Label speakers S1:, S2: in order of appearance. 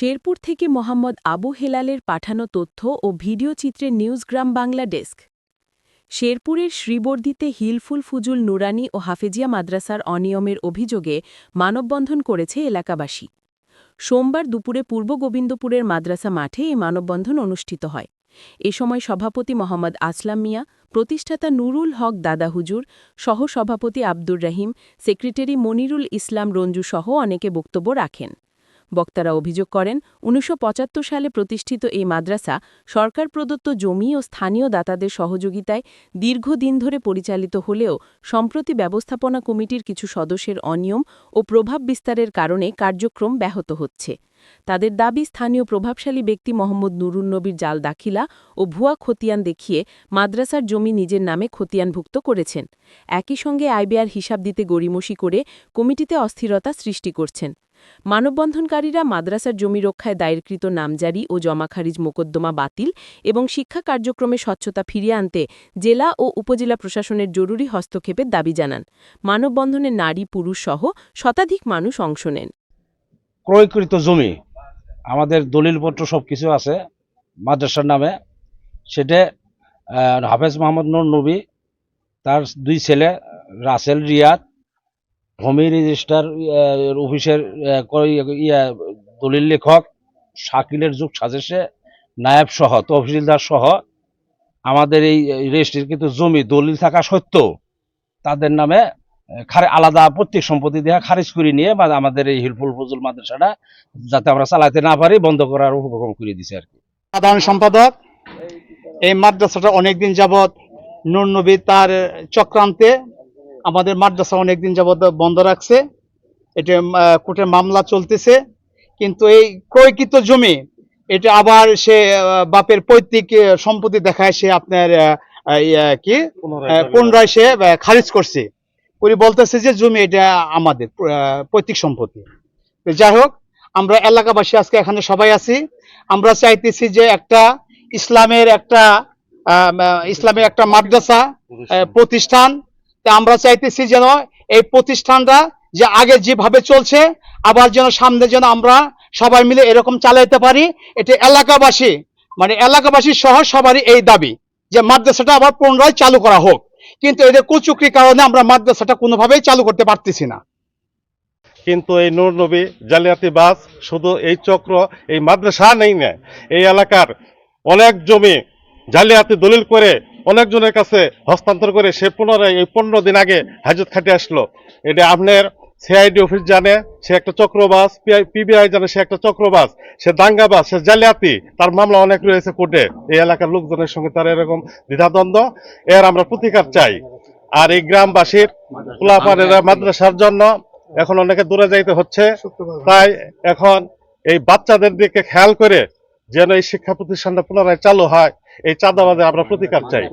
S1: শেরপুর থেকে মোহাম্মদ আবু হেলালের পাঠানো তথ্য ও ভিডিও চিত্রে নিউজগ্রাম বাংলা ডেস্ক। শেরপুরের শ্রীবর্দিতে হিলফুল ফুজুল নুরানি ও হাফেজিয়া মাদ্রাসার অনিয়মের অভিযোগে মানববন্ধন করেছে এলাকাবাসী। সোমবার দুপুরে পূর্ব গোবিন্দপুরের মাদ্রাসা মাঠে এই মানববন্ধন অনুষ্ঠিত হয়। এ সময় সভাপতি মোহাম্মদ আসলাম মিয়া, প্রতিষ্ঠাতা নুরুল হক দাদা হুজুর, সহ-সভাপতি আব্দুর রহিম, সেক্রেটারি মনিরুল ইসলাম রঞ্জু সহ অনেকে বক্তব্য রাখেন। বক্তারা অভিযোগ করেন, উনিশশো পঁচাত্তর সালে প্রতিষ্ঠিত এই মাদ্রাসা সরকার প্রদত্ত জমি ও স্থানীয় দাতাদের সহযোগিতায় দীর্ঘদিন ধরে পরিচালিত হলেও সম্প্রতি ব্যবস্থাপনা কমিটির কিছু সদস্যের অনিয়ম ও প্রভাব বিস্তারের কারণে কার্যক্রম ব্যাহত হচ্ছে। তাদের দাবি, স্থানীয় প্রভাবশালী ব্যক্তি মোহাম্মদ নুরুন্নবীর জাল দাখিলা ও ভুয়া খতিয়ান দেখিয়ে মাদ্রাসার জমি নিজের নামে খতিয়ানভুক্ত করেছেন। একই সঙ্গে আইবিআর হিসাব দিতে গড়িমসি করে কমিটিতে অস্থিরতা সৃষ্টি করছেন। মানববন্ধনকারীরা মাদ্রাসার জমি রক্ষায় দায়েরকৃত নামজারি ও জমাখারিজ মোকদ্দমা বাতিল এবং শিক্ষা কার্যক্রমে স্বচ্ছতা ফিরিয়ে আনতে জেলা ও উপজেলা প্রশাসনের জরুরি হস্তক্ষেপের দাবি জানান। মানববন্ধনে নারী, পুরুষ সহ শতাধিক মানুষ অংশ নেন।
S2: ক্রয়কৃত জমি, আমাদের দলিলপত্র সব কিছু আছে মাদ্রাসার নামে। সেটা হাফেজ মোহাম্মদ নুর নবী তার দুই ছেলে, রাসেল রিয়াদ ভূমি রেজিস্টার অফিসের ইয়া, দলিল লেখক, শাকিলের যুগ সাজেশে, নায়েব সহ, তহসিলদার সহ, আমাদের এই রেজিস্ট্রির কিন্তু জমি, দলিল থাকা সত্ত্বেও তাদের নামে আলাদা প্রত্যেক সম্পত্তি দেওয়া খারিজ করে নিয়ে বা আমাদের এই হিলফুল ফজল মাদ্রাসাটা যাতে আমরা চালাতে না পারি, বন্ধ করার উপক্রম করে দিছে আর কি।
S3: সাধারণ সম্পাদক, এই মাদ্রাসাটা অনেকদিন যাবৎ নূর নবী তার চক্রান্তে আমাদের মাদ্রাসা অনেকদিন যাবৎ বন্ধ রাখছে। এটা আহ, কোর্টের মামলা চলতেছে। কিন্তু এই ক্রয়কৃত জমি এটা আবার সে বাপের পৈতৃক সম্পত্তি দেখায় সে আপনার কি? পুনরায় সে খারিজ করছে। উনি বলতেছে যে জমি এটা আমাদের পৈতৃক সম্পত্তি। যাই হোক আমরা এলাকাবাসী আজকে এখানে সবাই আছি। আমরা চাইতেছি যে একটা ইসলামের একটা ইসলামের একটা মাদ্রাসা প্রতিষ্ঠান তা আমরা চাইতেছি যেন এই প্রতিষ্ঠানটা যে আগে যেভাবে চলছে, আবার যেন সামনে যেন আমরা সবাই মিলে এরকম চালাইতে পারি, এটা এলাকাবাসী মানে এলাকাবাসী সহ সবারই এই দাবি যে মাদ্রাসাটা আবার পুনরায় চালু করা হোক। কিন্তু এদের কুচুকরির কারণে আমরা মাদ্রাসাটা কোনোভাবেই চালু করতে পারতেছি না।
S4: কিন্তু এই নূর নবী জালিয়াতি বাস শুধু এই চক্র, এই মাদ্রাসা নেই না, এই এলাকার অনেক জমি জালিয়াতি দলিল করে অনেকজনের কাছে হস্তান্তর করে সে পুনরায় এই পনেরো দিন আগে হাজত খাটে আসলো। এটা আপনার সিআইডি অফিস জানে, সে একটা চক্রবাস পিবিআই জানে সে একটা চক্রবাস সে দাঙ্গাবাস সে জালিয়াতি, তার মামলা অনেক রয়েছে কোর্টে। এই এলাকার লোকজনের সঙ্গে তার এরকম দ্বিধাদ্বন্দ্ব। এর আমরা প্রতিকার চাই। আর এই গ্রামবাসীর পোলাপানেরা মাদ্রাসার জন্য এখন অনেকে দূরে যাইতে হচ্ছে। তাই এখন এই বাচ্চাদের দিকে খেয়াল করে যেন এই শিক্ষা প্রতিষ্ঠানটা পুনরায় চালু হয় এই চাঁদাবাদে আমরা প্রতিকার চাই।